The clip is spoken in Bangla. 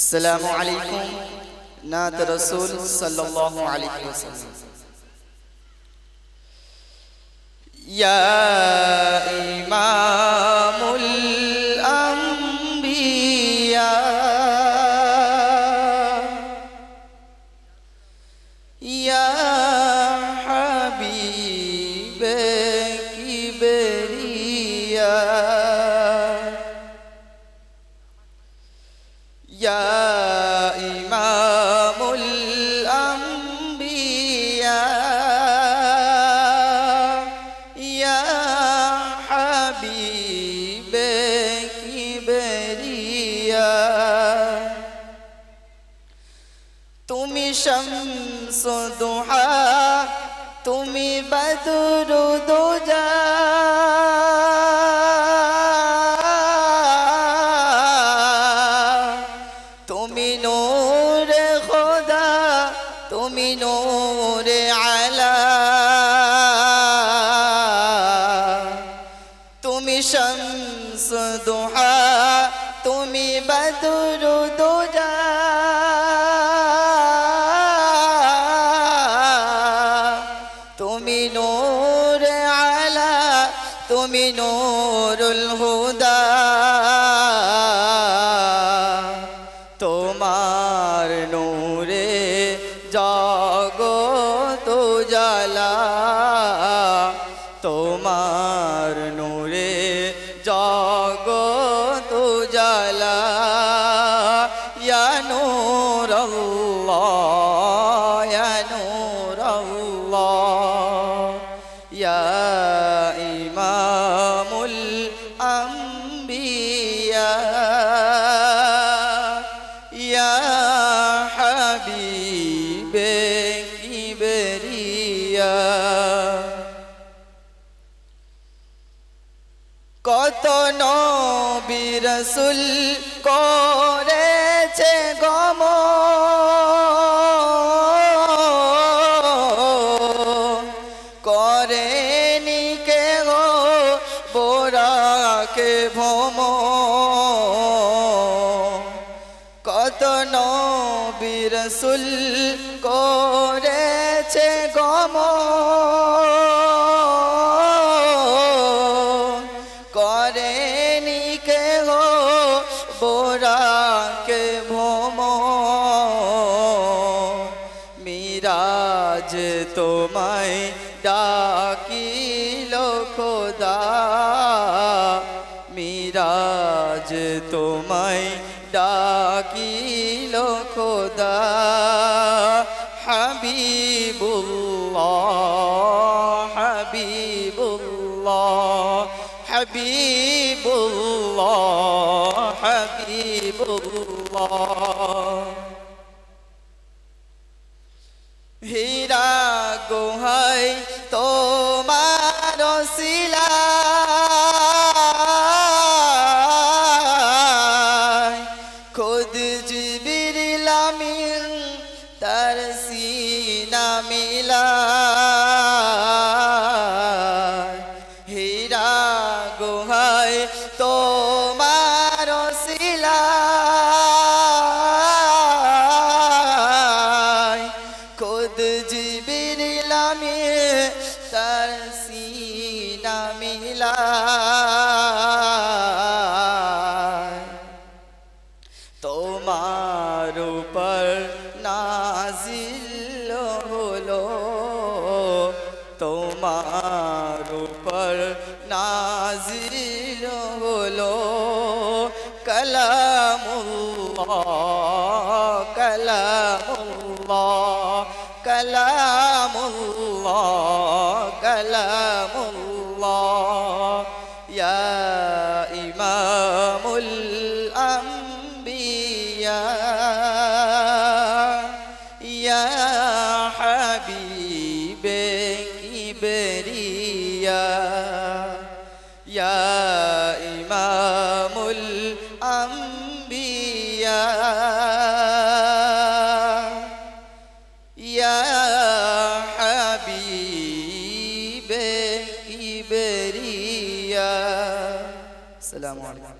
আসসালামু আলাইকুম। নাত রাসূল সাল্লাল্লাহু আলাইহি ওয়াসাল্লাম। ইয়া ইমামুল আমবিয়া। ইয়া يا إمام الأنبياء يا حبيب كبرياء তুমি শামস দুহা তুমি বদর দুজা তুমি নূরুল হুদা। তোমার নূরে জগত জালা তোমার নূরে জগত জালা ইয়া নূর আল্লাহ ইয়া কত নবী রসুল করেছে গম। করেনি কে গো বোরাকে ভম। কত নবী রসুল করেছে গম। মিরাজ তোমায় ডাকিল খোদা। মিরাজ তোমায় ডাকিল খোদা। হাবিবুল্লাহ হাবিবুল্লাহ হাবিবুল্লাহ হাবিবুল্লাহ। শিলা খুদ জিবির লামিন তার সিনা মিলা সিনা মিলা তোমার উপর নাজিল হলো তোমার উপর নাজিল হলো কালামুল্লাহ কালামুল্লাহ কালামুল্লাহ কালামুল্লাহ। يا إمام الأنبياء. يا حبيب إبرياء. السلام عليكم.